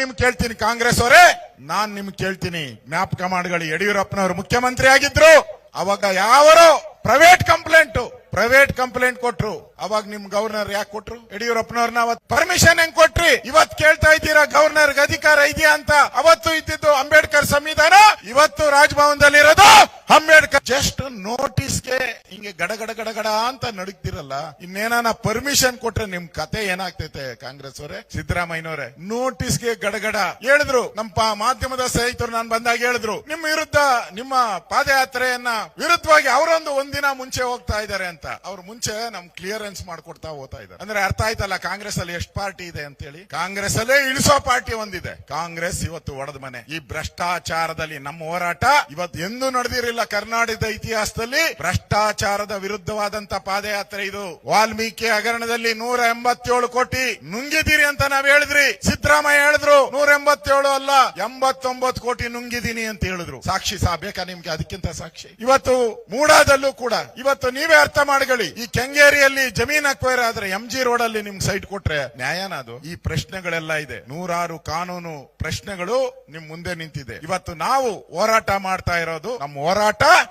ನಿಮ್ ಕೇಳ್ತೀನಿ ಕಾಂಗ್ರೆಸ್ ಅವರೇ. ನಾನ್ ನಿಮ್ ಕೇಳ್ತೀನಿ. ಜ್ಞಾಪಕ ಮಾಡಿಗಳು ಯಡಿಯೂರಪ್ಪನವರು ಮುಖ್ಯಮಂತ್ರಿ ಆಗಿದ್ರು. ಅವಾಗ ಯಾವರು ಪ್ರೈವೇಟ್ ಕಂಪ್ಲೇಂಟ್ ಪ್ರೈವೇಟ್ ಕಂಪ್ಲೇಂಟ್ ಕೊಟ್ರು. ಅವಾಗ ನಿಮ್ ಗವರ್ನರ್ ಯಾಕೆ ಕೊಟ್ರು? ಯಡಿಯೂರಪ್ಪನವ್ರನ್ನ ಅವತ್ ಪರ್ಮಿಷನ್ ಹೆಂಗ್ ಕೊಟ್ರಿ? ಇವತ್ ಕೇಳ್ತಾ ಇದ್ದೀರಾ ಗವರ್ನರ್ಗೆ ಅಧಿಕಾರ ಇದೆಯಾ ಅಂತ? ಅವತ್ತು ಇದ್ದಿದ್ದು ಅಂಬೇಡ್ಕರ್ ಸಂವಿಧಾನ, ಇವತ್ತು ರಾಜಭವನದಲ್ಲಿ ಇರೋದು ಅಂಬೇಡ್ಕರ್ ಜಸ್ಟ್ ನೋಟಿಸ್ಗೆ ಹಿಂಗೆ ಗಡಗಡ ಗಡಗಡ ಗಡ ಗಡ ಅಂತ ನಡುಗ್ತಿರಲ್ಲ ಇನ್ನೇನಾನ ಪರ್ಮಿಷನ್ ಕೊಟ್ರೆ ನಿಮ್ ಕತೆ ಏನಾಗ್ತೈತೆ ಕಾಂಗ್ರೆಸ್ ಅವರೇ? ಸಿದ್ದರಾಮಯ್ಯನವರೇ ನೋಟಿಸ್ಗೆ ಗಡಗಡ ಹೇಳಿದ್ರು, ನಮ್ಮ ಮಾಧ್ಯಮದ ಸ್ನೇಹಿತರು ನಾನು ಬಂದಾಗ ಹೇಳಿದ್ರು, ನಿಮ್ಮ ವಿರುದ್ಧ ನಿಮ್ಮ ಪಾದಯಾತ್ರೆಯನ್ನ ವಿರುದ್ಧವಾಗಿ ಅವರೊಂದು ಒಂದಿನ ಮುಂಚೆ ಹೋಗ್ತಾ ಇದ್ದಾರೆ ಅಂತ. ಅವ್ರು ಮುಂಚೆ ನಮ್ ಕ್ಲಿಯರೆನ್ಸ್ ಮಾಡ್ಕೊಡ್ತಾ ಹೋಗ್ತಾ ಇದ್ದಾರೆ. ಅಂದ್ರೆ ಅರ್ಥ ಆಯ್ತಲ್ಲ ಕಾಂಗ್ರೆಸ್ ಅಲ್ಲಿ ಎಷ್ಟು ಪಾರ್ಟಿ ಇದೆ ಅಂತ ಹೇಳಿ ಕಾಂಗ್ರೆಸ್ ಅಲ್ಲೇ ಇಳಿಸೋ ಪಾರ್ಟಿ ಒಂದಿದೆ. ಕಾಂಗ್ರೆಸ್ ಇವತ್ತು ಒಡೆದ ಮನೆ. ಈ ಭ್ರಷ್ಟಾಚಾರದಲ್ಲಿ ನಮ್ಮ ಹೋರಾಟ ಇವತ್ತು ಎಂದೂ ನಡೆದಿರಲಿಲ್ಲ ಕರ್ನಾಟಕದ ಇತಿಹಾಸದಲ್ಲಿ ಭ್ರಷ್ಟಾಚಾರದ ವಿರುದ್ಧವಾದಂತ ಪಾದಯಾತ್ರೆ ಇದು. ವಾಲ್ಮೀಕಿ ಹಗರಣದಲ್ಲಿ ನೂರ ಎಂಬತ್ತೇಳು ಕೋಟಿ ನುಂಗಿದ್ದೀರಿ ಅಂತ ನಾವ್ ಹೇಳಿದ್ರಿ. ಸಿದ್ದರಾಮಯ್ಯ ಹೇಳಿದ್ರು, ನೂರ ಎಂಬತ್ತೇಳು ಅಲ್ಲ, ಎಂಬತ್ತೊಂಬತ್ತು ಕೋಟಿ ನುಂಗಿದೀನಿ ಅಂತ ಹೇಳಿದ್ರು. ಸಾಕ್ಷಿ ಸಹ ಬೇಕಾ ನಿಮ್ಗೆ? ಅದಕ್ಕಿಂತ ಸಾಕ್ಷಿ. ಇವತ್ತು ಮೂಡಾದಲ್ಲೂ ಕೂಡ, ಇವತ್ತು ನೀವೇ ಅರ್ಥ ಮಾಡ್ಕೊಳ್ಳಿ. ಈ ಕೆಂಗೇರಿಯಲ್ಲಿ ಜಮೀನ್ ಅಕ್ವೈರ್ ಆದ್ರೆ ಎಂ ಜಿ ರೋಡ್ ಅಲ್ಲಿ ನಿಮ್ಗೆ ಸೈಟ್ ಕೊಟ್ರೆ ನ್ಯಾಯನ ಅದು? ಈ ಪ್ರಶ್ನೆಗಳೆಲ್ಲ ಇದೆ. ನೂರಾರು ಕಾನೂನು ಪ್ರಶ್ನೆಗಳು ನಿಮ್ ಮುಂದೆ ನಿಂತಿದೆ. ಇವತ್ತು ನಾವು ಹೋರಾಟ ಮಾಡ್ತಾ ಇರೋದು ನಮ್ಮ ಹೋರಾಟ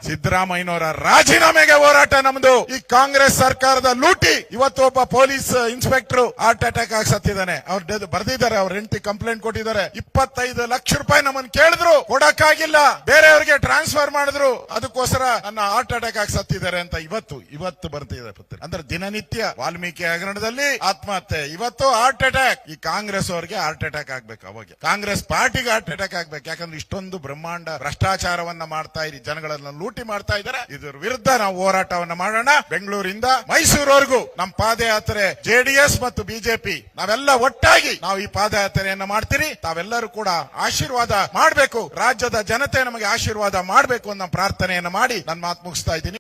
ಸಿದ್ದರಾಮಯ್ಯನವರ ರಾಜೀನಾಮೆಗೆ ಹೋರಾಟ ನಮ್ದು. ಈ ಕಾಂಗ್ರೆಸ್ ಸರ್ಕಾರದ ಲೂಟಿ. ಇವತ್ತು ಒಬ್ಬ ಪೊಲೀಸ್ ಇನ್ಸ್ಪೆಕ್ಟರ್ ಹಾರ್ಟ್ ಅಟ್ಯಾಕ್ ಆಗಿ ಸತ್ತಿದ್ದಾನೆ ಅವ್ರು ಬರ್ದಿದ್ದಾರೆ, ಅವ್ರ ಹೆಂಡತಿ ಕಂಪ್ಲೇಂಟ್ ಕೊಟ್ಟಿದ್ದಾರೆ. ಇಪ್ಪತ್ತೈದು ಲಕ್ಷ ರೂಪಾಯಿ ನಮ್ಮನ್ನ ಕೇಳಿದ್ರು, ಕೊಡಕ್ಕಾಗಿಲ್ಲ. ಬೇರೆಯವರಿಗೆ ಟ್ರಾನ್ಸ್ಫರ್ ಮಾಡಿದ್ರು. ಅದಕ್ಕೋಸ್ಕರ ನನ್ನ ಹಾರ್ಟ್ ಅಟ್ಯಾಕ್ ಆಗಿ ಸತ್ತಿದ್ದಾರೆ ಅಂತ ಇವತ್ತು ಇವತ್ತು ಬರ್ತಿದೆ ಅಂದ್ರೆ ದಿನನಿತ್ಯ, ವಾಲ್ಮೀಕಿ ಹಗರಣದಲ್ಲಿ ಆತ್ಮಹತ್ಯೆ. ಇವತ್ತು ಹಾರ್ಟ್ ಅಟ್ಯಾಕ್. ಈ ಕಾಂಗ್ರೆಸ್ ಅವರಿಗೆ ಹಾರ್ಟ್ ಅಟ್ಯಾಕ್ ಆಗ್ಬೇಕು ಅವಾಗ. ಕಾಂಗ್ರೆಸ್ ಪಾರ್ಟಿಗೆ ಹಾರ್ಟ್ ಅಟ್ಯಾಕ್ ಆಗ್ಬೇಕು. ಯಾಕಂದ್ರೆ ಇಷ್ಟೊಂದು ಬ್ರಹ್ಮಾಂಡ ಭ್ರಷ್ಟಾಚಾರವನ್ನ ಮಾಡ್ತಾ ಇರಿ ಜನಗಳನ್ನ ಲೂಟಿ ಮಾಡ್ತಾ ಇದ್ದಾರೆ. ಇದರ ವಿರುದ್ಧ ನಾವು ಹೋರಾಟವನ್ನ ಮಾಡೋಣ. ಬೆಂಗಳೂರಿಂದ ಮೈಸೂರವರೆಗೂ ನಮ್ಮ ಪಾದಯಾತ್ರೆ ಜೆಡಿಎಸ್ ಮತ್ತು ಬಿಜೆಪಿ, ನಾವೆಲ್ಲ ಒಟ್ಟಾಗಿ ನಾವು ಈ ಪಾದಯಾತ್ರೆಯನ್ನ ಮಾಡ್ತೀರಿ. ತಾವೆಲ್ಲರೂ ಕೂಡ ಆಶೀರ್ವಾದ ಮಾಡಬೇಕು. ರಾಜ್ಯದ ಜನತೆ ನಮಗೆ ಆಶೀರ್ವಾದ ಮಾಡಬೇಕು ಅನ್ನೋ ಪ್ರಾರ್ಥನೆಯನ್ನ ಮಾಡಿ ನನ್ನ ಮಾತು ಮುಗಿಸ್ತಾ ಇದ್ದೀನಿ.